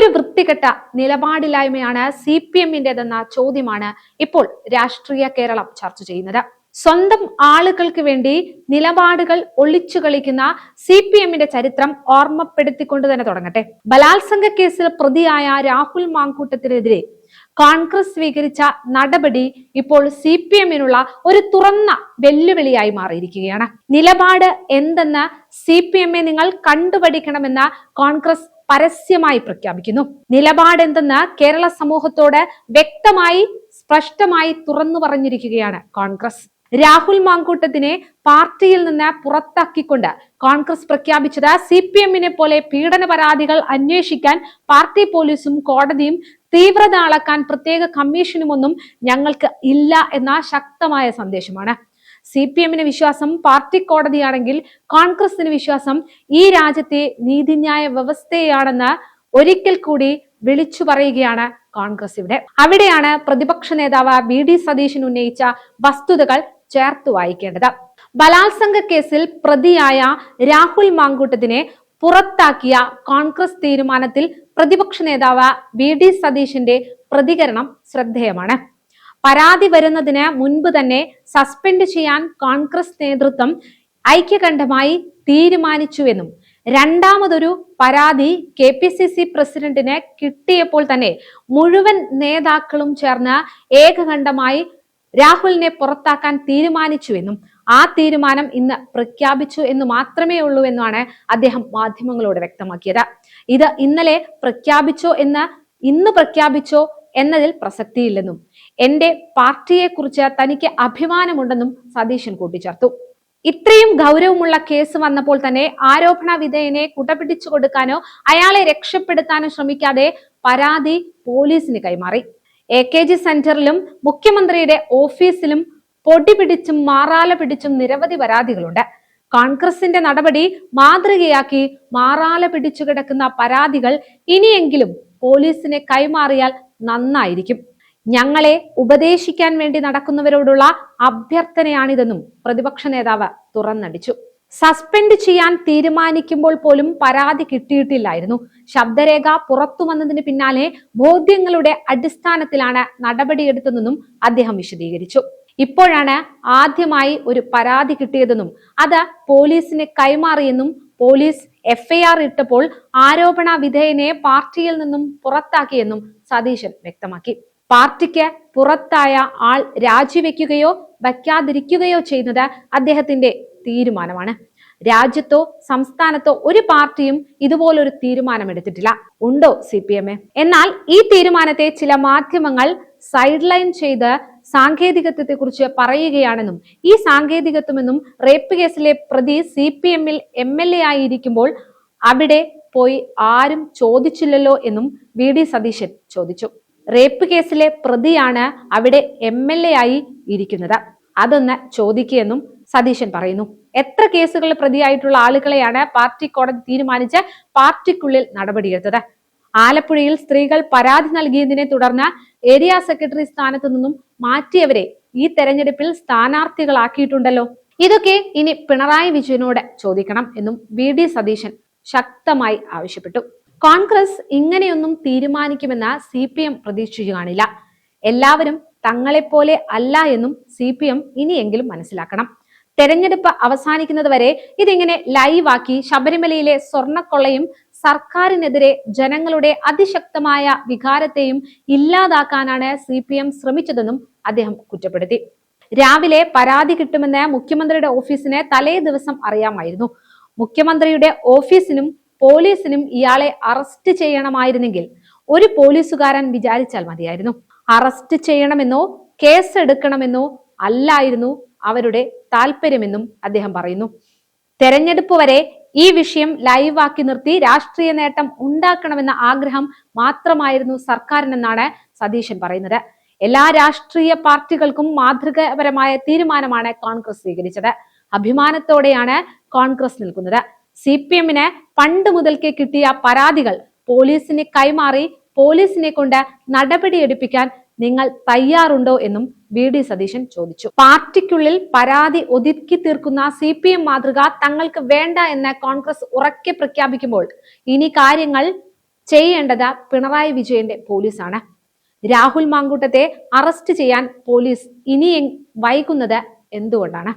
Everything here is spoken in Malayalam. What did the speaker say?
എന്തൊരു വൃത്തികെട്ട നിലപാടില്ലായ്മയാണ് സി പി എമ്മിന്റെതെന്ന ചോദ്യമാണ് ഇപ്പോൾ രാഷ്ട്രീയ കേരളം ചർച്ച ചെയ്യുന്നത്. സ്വന്തം ആളുകൾക്ക് വേണ്ടി നിലപാടുകൾ ഒളിച്ചു കളിക്കുന്ന സി പി എമ്മിന്റെ ചരിത്രം ഓർമ്മപ്പെടുത്തിക്കൊണ്ട് തന്നെ തുടങ്ങട്ടെ. ബലാത്സംഗ കേസിൽ പ്രതിയായ രാഹുൽ മാങ്കൂട്ടത്തിനെതിരെ കോൺഗ്രസ് സ്വീകരിച്ച നടപടി ഇപ്പോൾ സി പി എമ്മിനുള്ള ഒരു തുറന്ന വെല്ലുവിളിയായി മാറിയിരിക്കുകയാണ്. നിലപാട് എന്തെന്ന് സി പി എമ്മെ നിങ്ങൾ കണ്ടുപഠിക്കണമെന്ന് കോൺഗ്രസ് പരസ്യമായി പ്രഖ്യാപിക്കുന്നു. നിലപാടെന്തെന്ന് കേരള സമൂഹത്തോട് വ്യക്തമായി സ്പഷ്ടമായി തുറന്നു പറഞ്ഞിരിക്കുകയാണ് കോൺഗ്രസ്. രാഹുൽ മാങ്കൂട്ടത്തിനെ പാർട്ടിയിൽ നിന്ന് പുറത്താക്കിക്കൊണ്ട് കോൺഗ്രസ് പ്രഖ്യാപിച്ചത് സി പി എമ്മിനെ പോലെ പീഡന പരാതികൾ അന്വേഷിക്കാൻ പാർട്ടി പോലീസും കോടതിയും തീവ്രത അളക്കാൻ പ്രത്യേക കമ്മീഷനുമൊന്നും ഞങ്ങൾക്ക് ഇല്ല എന്ന ശക്തമായ സന്ദേശമാണ്. സി പി എമ്മിന് വിശ്വാസം പാർട്ടി കോടതിയാണെങ്കിൽ കോൺഗ്രസിന് വിശ്വാസം ഈ രാജ്യത്തെ നീതിന്യായ വ്യവസ്ഥയാണെന്ന് ഒരിക്കൽ കൂടി വിളിച്ചു പറയുകയാണ് കോൺഗ്രസ് ഇവിടെ. അവിടെയാണ് പ്രതിപക്ഷ നേതാവ് വി ഡി സതീശൻ ഉന്നയിച്ച വസ്തുതകൾ ചേർത്തു വായിക്കേണ്ടത്. ബലാത്സംഗ കേസിൽ പ്രതിയായ രാഹുൽ മാങ്കൂട്ടത്തിനെ പുറത്താക്കിയ കോൺഗ്രസ് തീരുമാനത്തിൽ പ്രതിപക്ഷ നേതാവ് വി ഡി സതീശന്റെ പ്രതികരണം ശ്രദ്ധേയമാണ്. പരാതി വരുന്നതിന് മുൻപ് തന്നെ സസ്പെൻഡ് ചെയ്യാൻ കോൺഗ്രസ് നേതൃത്വം ഐക്യകണ്ഠമായി തീരുമാനിച്ചുവെന്നും രണ്ടാമതൊരു പരാതി കെ പി സി സി പ്രസിഡന്റിന് കിട്ടിയപ്പോൾ തന്നെ മുഴുവൻ നേതാക്കളും ചേർന്ന് ഏകകണ്ഠമായി രാഹുലിനെ പുറത്താക്കാൻ തീരുമാനിച്ചുവെന്നും ആ തീരുമാനം ഇന്ന് പ്രഖ്യാപിച്ചു എന്ന് മാത്രമേ ഉള്ളൂ എന്നാണ് അദ്ദേഹം മാധ്യമങ്ങളോട് വ്യക്തമാക്കിയത്. ഇത് ഇന്നലെ പ്രഖ്യാപിച്ചോ എന്ന് ഇന്ന് പ്രഖ്യാപിച്ചോ എന്നതിൽ പ്രസക്തിയില്ലെന്നും എന്റെ പാർട്ടിയെക്കുറിച്ച് തനിക്ക് അഭിമാനമുണ്ടെന്നും സതീശൻ കൂട്ടിച്ചേർത്തു. ഇത്രയും ഗൗരവമുള്ള കേസ് വന്നപ്പോൾ തന്നെ ആരോപണ വിധേയനെ കുടപിടിച്ചു കൊടുക്കാനോ അയാളെ രക്ഷപ്പെടുത്താനോ ശ്രമിക്കാതെ പരാതി പോലീസിന് കൈമാറി. എ കെ ജി സെന്ററിലും മുഖ്യമന്ത്രിയുടെ ഓഫീസിലും പൊടി പിടിച്ചും മാറാല പിടിച്ചും നിരവധി പരാതികളുണ്ട്. കോൺഗ്രസിന്റെ നടപടി മാതൃകയാക്കി മാറാല പിടിച്ചു കിടക്കുന്ന പരാതികൾ ഇനിയെങ്കിലും പോലീസിനെ കൈമാറിയാൽ നന്നായിരിക്കും. ഞങ്ങളെ ഉപദേശിക്കാൻ വേണ്ടി നടക്കുന്നവരോടുള്ള അഭ്യർത്ഥനയാണിതെന്നും പ്രതിപക്ഷ നേതാവ് തുറന്നടിച്ചു. സസ്പെൻഡ് ചെയ്യാൻ തീരുമാനിക്കുമ്പോൾ പോലും പരാതി കിട്ടിയിട്ടില്ലായിരുന്നു. ശബ്ദരേഖ പുറത്തു വന്നതിന് പിന്നാലെ ബോധ്യങ്ങളുടെ അടിസ്ഥാനത്തിലാണ് നടപടിയെടുത്തതെന്നും അദ്ദേഹം വിശദീകരിച്ചു. ഇപ്പോഴാണ് ആദ്യമായി ഒരു പരാതി കിട്ടിയതെന്നും അത് പോലീസിന് കൈമാറിയെന്നും പോലീസ് എഫ്ഐആർ ഇട്ടപ്പോൾ ആരോപണ വിധേയനെ പാർട്ടിയിൽ നിന്നും പുറത്താക്കിയെന്നും സതീശൻ വ്യക്തമാക്കി. പാർട്ടിക്ക് പുറത്തായ ആൾ രാജിവെക്കുകയോ വയ്ക്കാതിരിക്കുകയോ ചെയ്യുന്നത് അദ്ദേഹത്തിന്റെ തീരുമാനമാണ്. രാജ്യത്തോ സംസ്ഥാനത്തോ ഒരു പാർട്ടിയും ഇതുപോലൊരു തീരുമാനമെടുത്തിട്ടില്ല. ഉണ്ടോ സി പി എന്നാൽ ഈ തീരുമാനത്തെ ചില മാധ്യമങ്ങൾ സൈഡ് ലൈൻ ചെയ്ത് സാങ്കേതികത്വത്തെ കുറിച്ച് പറയുകയാണെന്നും ഈ സാങ്കേതികത്വമെന്നും റേപ്പ് കേസിലെ പ്രതി സി പി എമ്മിൽ എം എൽ എ ആയിരിക്കുമ്പോൾ അവിടെ പോയി ആരും ചോദിച്ചില്ലല്ലോ എന്നും വി ഡി സതീശൻ ചോദിച്ചു. റേപ്പ് കേസിലെ പ്രതിയാണ് അവിടെ എം എൽ എ ആയി ഇരിക്കുന്നത്. അതൊന്ന് ചോദിക്കുകയെന്നും സതീശൻ പറയുന്നു. എത്ര കേസുകളിൽ പ്രതിയായിട്ടുള്ള ആളുകളെയാണ് പാർട്ടി കോടതി തീരുമാനിച്ച് പാർട്ടിക്കുള്ളിൽ നടപടിയെടുത്തത്? ആലപ്പുഴയിൽ സ്ത്രീകൾ പരാതി നൽകിയതിനെ തുടർന്ന് ഏരിയ സെക്രട്ടറി സ്ഥാനത്തു നിന്നും മാറ്റിയവരെ ഈ തെരഞ്ഞെടുപ്പിൽ സ്ഥാനാർത്ഥികളാക്കിയിട്ടുണ്ടല്ലോ. ഇതൊക്കെ ഇനി പിണറായി വിജയനോട് ചോദിക്കണം എന്നും വി ഡി സതീശൻ ശക്തമായി ആവശ്യപ്പെട്ടു. കോൺഗ്രസ് ഇങ്ങനെയൊന്നും തീരുമാനിക്കുമെന്ന് സി പി എം പ്രതീക്ഷിച്ചു കാണില്ല എല്ലാവരും തങ്ങളെപ്പോലെ അല്ല എന്നും സി പി എം ഇനിയെങ്കിലും മനസ്സിലാക്കണം. തെരഞ്ഞെടുപ്പ് അവസാനിക്കുന്നത് വരെ ഇതിങ്ങനെ ലൈവാക്കി ശബരിമലയിലെ സ്വർണക്കൊള്ളയും സർക്കാരിനെതിരെ ജനങ്ങളുടെ അതിശക്തമായ വികാരത്തെയും ഇല്ലാതാക്കാനാണ് സി പി എം ശ്രമിച്ചതെന്നും അദ്ദേഹം കുറ്റപ്പെടുത്തി. രാവിലെ പരാതി കിട്ടുമെന്ന് മുഖ്യമന്ത്രിയുടെ ഓഫീസിനെ തലേ ദിവസം അറിയാമായിരുന്നു. മുഖ്യമന്ത്രിയുടെ ഓഫീസിനും പോലീസിനും ഇയാളെ അറസ്റ്റ് ചെയ്യണമായിരുന്നെങ്കിൽ ഒരു പോലീസുകാരൻ വിചാരിച്ചാൽ മതിയായിരുന്നു. അറസ്റ്റ് ചെയ്യണമെന്നോ കേസ് എടുക്കണമെന്നോ അല്ലായിരുന്നു അവരുടെ താല്പര്യമെന്നും അദ്ദേഹം പറയുന്നു. തെരഞ്ഞെടുപ്പ് വരെ ഈ വിഷയം ലൈവാക്കി നിർത്തി രാഷ്ട്രീയ നേട്ടം ഉണ്ടാക്കണമെന്ന ആഗ്രഹം മാത്രമായിരുന്നു സർക്കാരിനെന്നാണ് സതീശൻ പറയുന്നത്. എല്ലാ രാഷ്ട്രീയ പാർട്ടികൾക്കും മാതൃകാപരമായ തീരുമാനമാണ് കോൺഗ്രസ് സ്വീകരിച്ചത്. അഭിമാനത്തോടെയാണ് കോൺഗ്രസ് നിൽക്കുന്നത്. സി പി എമ്മിന് പണ്ട് മുതൽക്കേ കിട്ടിയ പരാതികൾ പോലീസിന് കൈമാറി പോലീസിനെ കൊണ്ട് നടപടിയെടുപ്പിക്കാൻ നിങ്ങൾ തയ്യാറുണ്ടോ എന്നും വി ഡി സതീശൻ ചോദിച്ചു. പാർട്ടിക്കുള്ളിൽ പരാതി ഒതുക്കി തീർക്കുന്ന സി പി എം മാതൃക തങ്ങൾക്ക് വേണ്ട എന്ന് കോൺഗ്രസ് ഉറക്കെ പ്രഖ്യാപിക്കുമ്പോൾ ഇനി കാര്യങ്ങൾ ചെയ്യേണ്ടത് പിണറായി വിജയന്റെ പോലീസാണ്. രാഹുൽ മാങ്കൂട്ടത്തെ അറസ്റ്റ് ചെയ്യാൻ പോലീസ് ഇനിയും വൈകുന്നത് എന്തുകൊണ്ടാണ്?